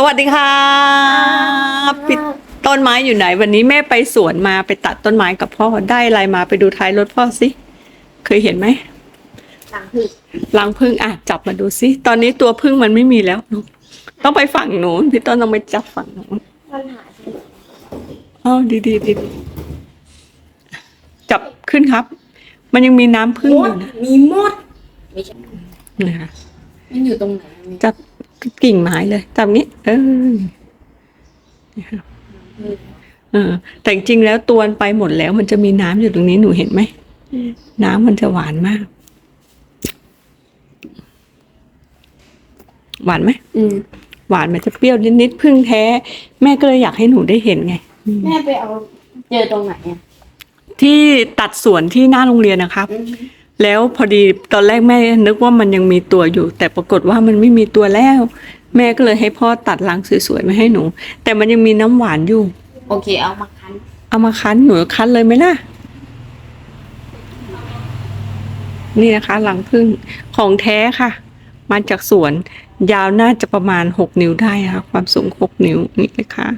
สวัสดีครับพี่ต้นไม้อยู่ไหน วันนี้แม่ไปสวนมาไปตัดต้นไม้กับพ่อได้อะไรมาไปดูท้ายรถพ่อสิเคยเห็นไหมหลังพึ่งรังพึ่งอะจับมาดูสิตอนนี้ตัวพึ่งมันไม่มีแล้วต้องไปฝั่งนู้นพี่ต้นต้องไปจับฝั่งนู้นมันหายอ๋อดีดีดีดีจับขึ้นครับ มันยังมีน้ำพึ่งมอดยู่นะมีมดไม่ใช่นะคะมันอยู่ตรงไหนมีจับ กิ่งไม้เลยจับงี้ เออนี่ค่ะเออ แต่จริงๆแล้วตัวมันไปหมดแล้ว มันจะมีน้ำอยู่ตรงนี้หนูเห็นไหมน้ำมันจะหวานมาก หวานไหมอืมหวานมันจะเปรี้ยวนิดๆพึ่งแท้ แม่ก็เลยอยากให้หนูได้เห็นไง แม่ไปเอาเจอตรงไหนอะที่ตัดสวนที่หน้าโรงเรียนนะครับ แล้วพอดีตอนแรกแม่นึกว่ามันยังมีตัวอยู่ แต่ปรากฏว่ามันไม่มีตัวแล้ว แม่ก็เลยให้พ่อตัดรังสวยๆมาให้หนู แต่มันยังมีน้ำหวานอยู่ โอเค เอามาคั้น เอามาคั้นหนูคั้นเลยไหมล่ะ นี่นะคะรังพึ่งของแท้ค่ะ มาจากสวน ยาวน่าจะประมาณหกนิ้วได้ค่ะ ความสูงหกนิ้วนี่เลยค่ะ